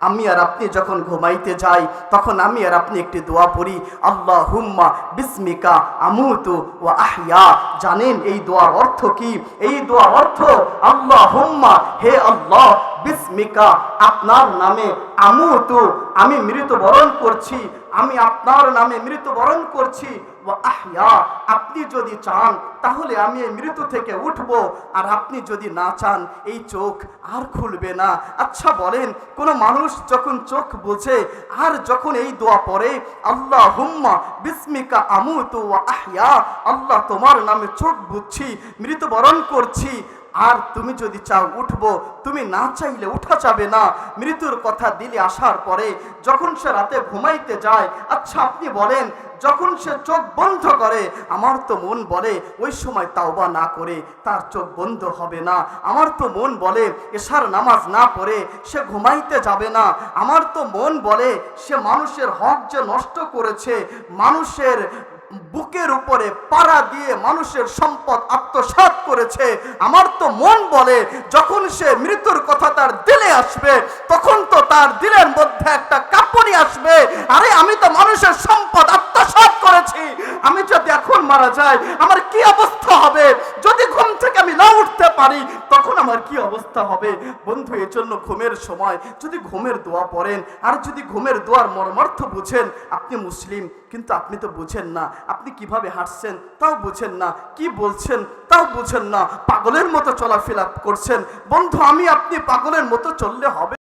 আমি আর আপনি যখন ঘুমাইতে যাই, তখন আমি আর আপনি একটি দোয়া পড়ি আল্লাহ হুম্মা বিস্মিকা আমুতু ও আহিয়া। জানেন, এই দোয়ার অর্থ কি? এই দোয়ার অর্থ আল্লাহ হুম্মা হে আল্লাহ বিস্মিকা, আপনার নামে আমুতু আমি মৃত্যুবরণ করছি, আমি আপনার নামে মৃত্যুবরণ করছি। আহিয়া, আপনি যদি চান, তাহলে আমি এই মৃত্যু থেকে উঠব, আর আপনি যদি না চান, এই চোখ আর খুলবে না। আচ্ছা বলেন, কোনো মানুষ যখন চোখ বোঝে, আর যখন এই দোয়া পড়ে আল্লাহ হুম্মা বিস্মিকা আমুতু ও আহিয়া, আল্লাহ তোমার নামে চোখ বুঝছি, মৃত্যুবরণ করছি। আর তুমি যদি চাও উঠবো, তুমি না চাইলে উঠা যাবে না। মৃত্যুর কথা দিলে আসার পরে যখন সে রাতে ঘুমাইতে যায় আচ্ছা আপনি বলেন, যখন সে চোখ বন্ধ করে, আমার তো মন বলে, ওই সময় তাওবা না করে তার চোখ বন্ধ হবে না। আমার তো মন বলে, এশার নামাজ না পড়ে সে ঘুমাইতে যাবে না। আমার তো মন বলে, সে মানুষের হক যে নষ্ট করেছে, মানুষের বুকের উপরে পাড়া দিয়ে মানুষের সম্পদ আত্মসাত করেছে। আমার তো মন বলে, যখন সে মৃত্যুর কথা তার দিলে আসবে, তখন তো তার দিলের মধ্যে একটা কাপড়ি আসবে। আরে, আমি তো মানুষের সম্পদ আত্মসাত করেছি। আমি যদি এখন মারা যাই, আমার কি অবস্থা হবে? যদি ঘুম থেকে আমি না উঠতে পারি, তখন আমার কি অবস্থা হবে? বন্ধু এর জন্য ঘুমের সময় যদি ঘুমের দোয়া পড়েন, আর যদি ঘুমের দোয়ার মর্মার্থ বুঝেন, আপনি মুসলিম, কিন্তু আপনি তো বুঝেন না, আপনি কীভাবে হাঁটছেন তাও বুঝেন না, কি বলছেন তাও বুঝেন না, পাগলের মতো চলাফেরা করছেন। বন্ধু, আমি আপনি পাগলের মতো চললে হবে